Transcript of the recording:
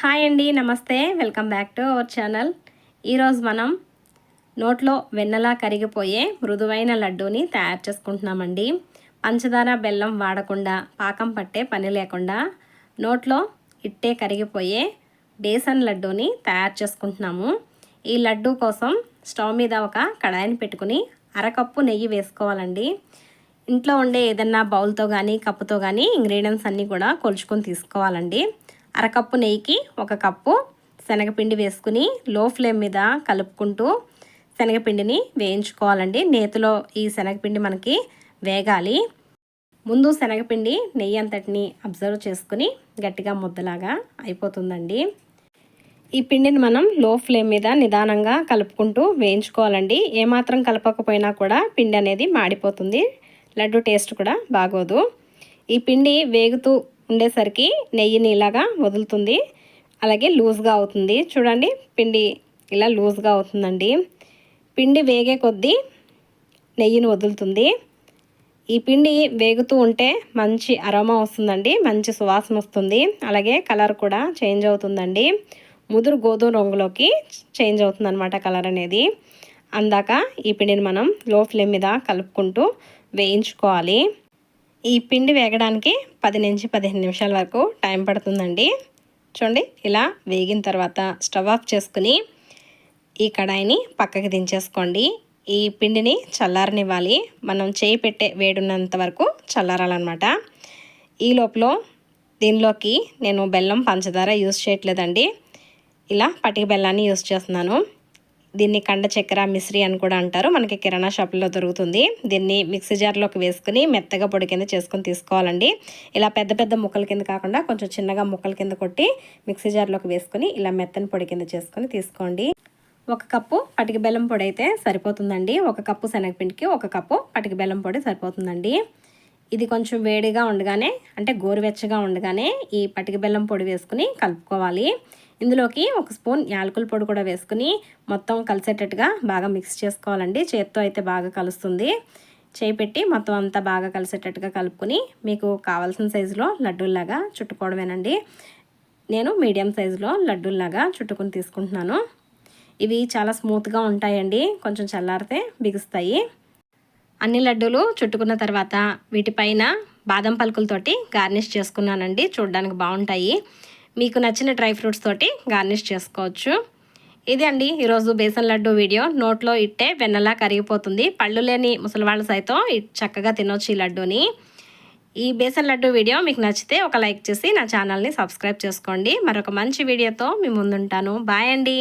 Hi అండి నమస్తే. Welcome back to our channel. ఈరోజు మనం నోట్లో వెన్నలా కరిగిపోయే మృదువైన లడ్డూని తయారు చేసుకుంటున్నామండి. పంచదార బెల్లం వాడకుండా పాకం పట్టే పని లేకుండా నోట్లో ఇట్టే కరిగిపోయే బేసన్ లడ్డూని తయారు చేసుకుంటున్నాము. ఈ లడ్డూ కోసం స్టవ్ మీద ఒక కడాయిని పెట్టుకుని అరకప్పు నెయ్యి వేసుకోవాలండి. ఇంట్లో ఉండే ఏదన్నా బౌల్తో కానీ కప్పుతో కానీ ఇంగ్రీడియంట్స్ అన్నీ కూడా కొలుచుకొని తీసుకోవాలండి. అరకప్పు నెయ్యికి ఒక కప్పు శనగపిండి వేసుకుని లో ఫ్లేమ్ మీద కలుపుకుంటూ శనగపిండిని వేయించుకోవాలండి. నేతిలో ఈ శనగపిండి మనకి వేగాలి. ముందు శనగపిండి నెయ్యి అంతటిని అబ్జర్వ్ చేసుకుని గట్టిగా ముద్దలాగా అయిపోతుందండి. ఈ పిండిని మనం లో ఫ్లేమ్ మీద నిదానంగా కలుపుకుంటూ వేయించుకోవాలండి. ఏమాత్రం కలపకపోయినా కూడా పిండి అనేది మాడిపోతుంది. లడ్డు టేస్ట్ కూడా బాగోదు. ఈ పిండి వేగుతూ ఉండేసరికి నెయ్యిని ఇలాగా వదులుతుంది. అలాగే లూజ్గా అవుతుంది. చూడండి పిండి ఇలా లూజ్గా అవుతుందండి. పిండి వేగే కొద్దీ నెయ్యిని వదులుతుంది. ఈ పిండి వేగుతూ ఉంటే మంచి అరోమా వస్తుందండి మంచి సువాసన వస్తుంది. అలాగే కలర్ కూడా చేంజ్ అవుతుందండి. ముదురు గోధుమ రంగులోకి చేంజ్ అవుతుంది అనమాట కలర్ అనేది. అందాక ఈ పిండిని మనం లో ఫ్లేమ్ మీద కలుపుకుంటూ వేయించుకోవాలి. ఈ పిండి వేగడానికి పది నుంచి పదిహేను నిమిషాల వరకు టైం పడుతుందండి. చూడండి ఇలా వేగిన తర్వాత స్టవ్ ఆఫ్ చేసుకుని ఈ కడాయిని పక్కకి దించేసుకోండి. ఈ పిండిని చల్లారనివ్వాలి. మనం చేయి పెట్టే వేడున్నంత వరకు చల్లారాలన్నమాట. ఈ లోపల దీనిలోకి నేను బెల్లం పంచదార యూస్ చేయట్లేదండి. ఇలా పటిక బెల్లాన్ని యూస్ చేస్తున్నాను. దీన్ని కండ చక్కెర మిశ్రీ అని కూడా అంటారు. మనకి కిరాణా షాపుల్లో దొరుకుతుంది. దీన్ని మిక్సీ జార్లోకి వేసుకుని మెత్తగా పొడి కింద చేసుకుని తీసుకోవాలండి. ఇలా పెద్ద పెద్ద ముక్కల కింద కాకుండా కొంచెం చిన్నగా ముక్కల కింద కొట్టి మిక్సీ జార్లోకి వేసుకుని ఇలా మెత్తని పొడి కింద చేసుకొని తీసుకోండి. ఒక కప్పు పటిక బెల్లం పొడి అయితే సరిపోతుందండి. ఒక కప్పు శనగపిండికి ఒక కప్పు పటిక బెల్లం పొడి సరిపోతుందండి. ఇది కొంచెం వేడిగా ఉండగానే అంటే గోరువెచ్చగా ఉండగానే ఈ పటిక బెల్లం పొడి వేసుకుని కలుపుకోవాలి. ఇందులోకి ఒక స్పూన్ యాలకుల పొడి కూడా వేసుకుని మొత్తం కలిసేటట్టుగా బాగా మిక్స్ చేసుకోవాలండి. చేత్తో అయితే బాగా కలుస్తుంది. చేయి పెట్టి మొత్తం అంతా బాగా కలిసేటట్టుగా కలుపుకొని మీకు కావాల్సిన సైజులో లడ్డూల్లాగా చుట్టుకోవడమేనండి. నేను మీడియం సైజులో లడ్డూల్లాగా చుట్టుకుని తీసుకుంటున్నాను. ఇవి చాలా స్మూత్గా ఉంటాయండి. కొంచెం చల్లారితే బిగుస్తాయి. అన్ని లడ్డూలు చుట్టుకున్న తర్వాత వీటిపైన బాదం పలుకులతోటి గార్నిష్ చేసుకున్నానండి. చూడడానికి బాగుంటాయి. మీకు నచ్చిన డ్రై ఫ్రూట్స్ తోటి గార్నిష్ చేసుకోవచ్చు. ఇది అండి ఈరోజు బేసన్ లడ్డు వీడియో. నోట్లో ఇట్టే వెన్నలా కరిగిపోతుంది. పళ్ళు లేని ముసలివాళ్ళు సైతం చక్కగా తినొచ్చు ఈ లడ్డూని. ఈ బేసన్ లడ్డు వీడియో మీకు నచ్చితే ఒక లైక్ చేసి నా ఛానల్ని సబ్స్క్రైబ్ చేసుకోండి. మరొక మంచి వీడియోతో మీ ముందుంటాను. బాయ్ అండి.